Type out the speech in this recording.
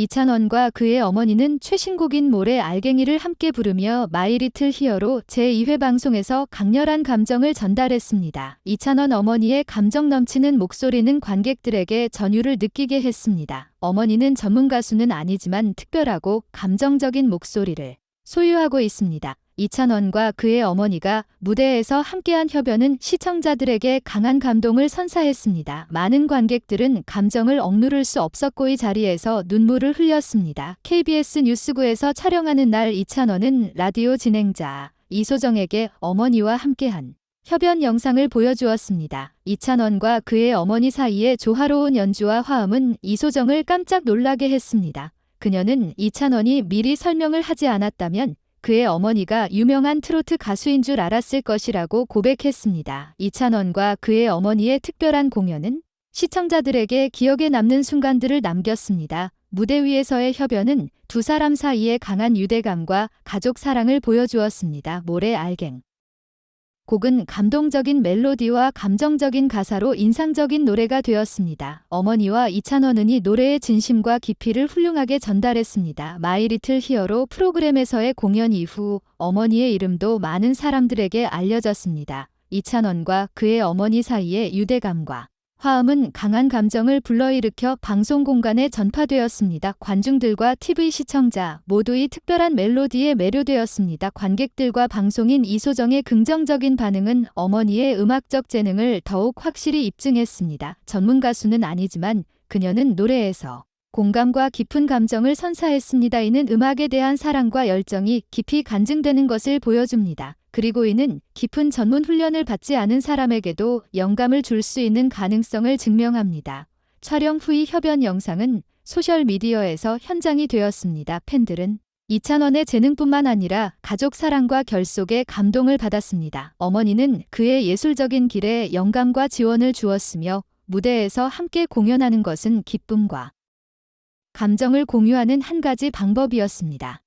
이찬원과 그의 어머니는 최신곡인 모래 알갱이를 함께 부르며 마이리틀 히어로 제2회 방송에서 강렬한 감정을 전달했습니다. 이찬원 어머니의 감정 넘치는 목소리는 관객들에게 전율을 느끼게 했습니다. 어머니는 전문 가수는 아니지만 특별하고 감정적인 목소리를 소유하고 있습니다. 이찬원과 그의 어머니가 무대에서 함께한 협연은 시청자들에게 강한 감동을 선사했습니다. 많은 관객들은 감정을 억누를 수 없었고 이 자리에서 눈물을 흘렸습니다. KBS 뉴스구에서 촬영하는 날 이찬원은 라디오 진행자 이소정에게 어머니와 함께한 협연 영상을 보여주었습니다. 이찬원과 그의 어머니 사이의 조화로운 연주와 화음은 이소정을 깜짝 놀라게 했습니다. 그녀는 이찬원이 미리 설명을 하지 않았다면 그의 어머니가 유명한 트로트 가수인 줄 알았을 것이라고 고백했습니다. 이찬원과 그의 어머니의 특별한 공연은 시청자들에게 기억에 남는 순간들을 남겼습니다. 무대 위에서의 협연은 두 사람 사이의 강한 유대감과 가족 사랑을 보여주었습니다. 모래 알갱. 곡은 감동적인 멜로디와 감정적인 가사로 인상적인 노래가 되었습니다. 어머니와 이찬원은 이 노래의 진심과 깊이를 훌륭하게 전달했습니다. 마이 리틀 히어로 프로그램에서의 공연 이후 어머니의 이름도 많은 사람들에게 알려졌습니다. 이찬원과 그의 어머니 사이의 유대감과 화음은 강한 감정을 불러일으켜 방송 공간에 전파되었습니다. 관중들과 TV 시청자 모두의 특별한 멜로디에 매료되었습니다. 관객들과 방송인 이소정의 긍정적인 반응은 어머니의 음악적 재능을 더욱 확실히 입증했습니다. 전문 가수는 아니지만 그녀는 노래에서 공감과 깊은 감정을 선사했습니다. 이는 음악에 대한 사랑과 열정이 깊이 간증되는 것을 보여줍니다. 그리고 이는 깊은 전문 훈련을 받지 않은 사람에게도 영감을 줄 수 있는 가능성을 증명합니다. 촬영 후의 협연 영상은 소셜미디어에서 현장이 되었습니다. 팬들은 이찬원의 재능뿐만 아니라 가족 사랑과 결속에 감동을 받았습니다. 어머니는 그의 예술적인 길에 영감과 지원을 주었으며 무대에서 함께 공연하는 것은 기쁨과 감정을 공유하는 한 가지 방법이었습니다.